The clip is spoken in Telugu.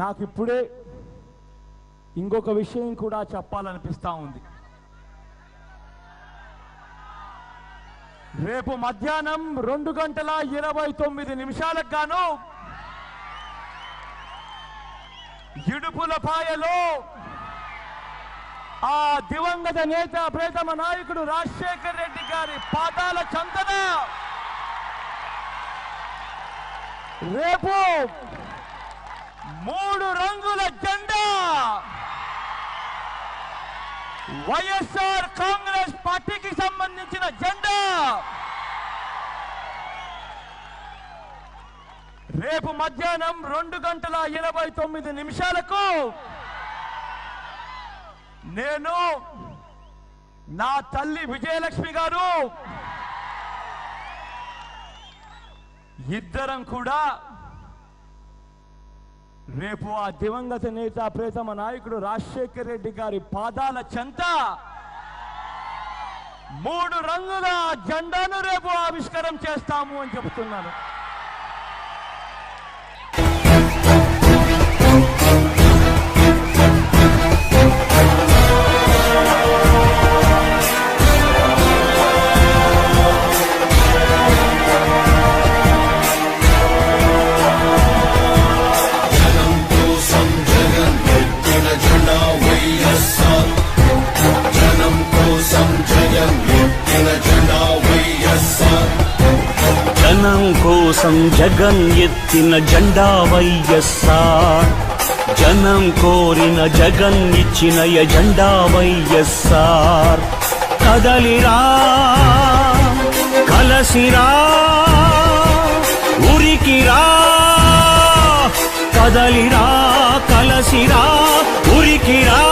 నాకు ఇప్పుడే ఇంకొక విషయం కూడా చెప్పాలనిపిస్తా ఉంది. రేపు మధ్యాహ్నం రెండు గంటల ఇరవై తొమ్మిది నిమిషాలకు గాను ఇడుపులపాయలో ఆ దివంగత నేత ప్రేతమ నాయకుడు రాజశేఖర్ రెడ్డి గారి పాదాల చందన. రేపు మూడు రంగుల జెండా. వైఎస్ఆర్ కాంగ్రెస్ పార్టీకి సంబంధించిన జెండా. రేపు మధ్యాహ్నం రెండు గంటల ఇరవై తొమ్మిది నిమిషాలకు నేను నా తల్లి విజయలక్ష్మి గారు ఇద్దరం కూడా రేపు ఆ దివంగత నేత ప్రేతమ నాయకుడు రాజశేఖర్ రెడ్డి గారి పాదాల చెంత. మూడు రంగుల జెండాను రేపు ఆవిష్కారం చేస్తాము అని చెప్తున్నాను కోసం ఎత్తిన జెండా వైఎస్ఆర్ జనం కోసం జగన్ ఎత్తిన జెండా వైఎస్ఆర్. జనం కోరిన జగన్ ఇచ్చిన ఎజెండా వైఎస్ఆర్. కదలిరా కలసిరా ఉరికిరా. కదలిరా కలసిరా ఉరికిరా.